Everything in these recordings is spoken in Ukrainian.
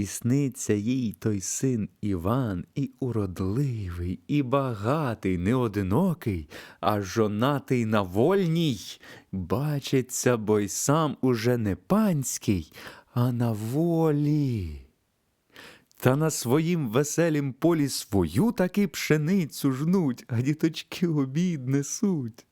І сниться їй той син Іван, і уродливий, і багатий, не одинокий, а жонатий на вольній. Бачиться, бо й сам уже не панський, а на волі. Та на своїм веселім полі свою таки пшеницю жнуть, а діточки обід несуть.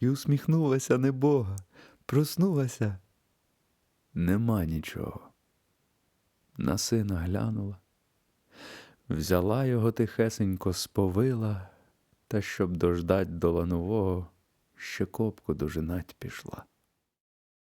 І усміхнулася небога, проснулася. Нема нічого. На сина глянула, взяла його тихесенько сповила, та щоб дождать до ланового, ще копку дожинать пішла.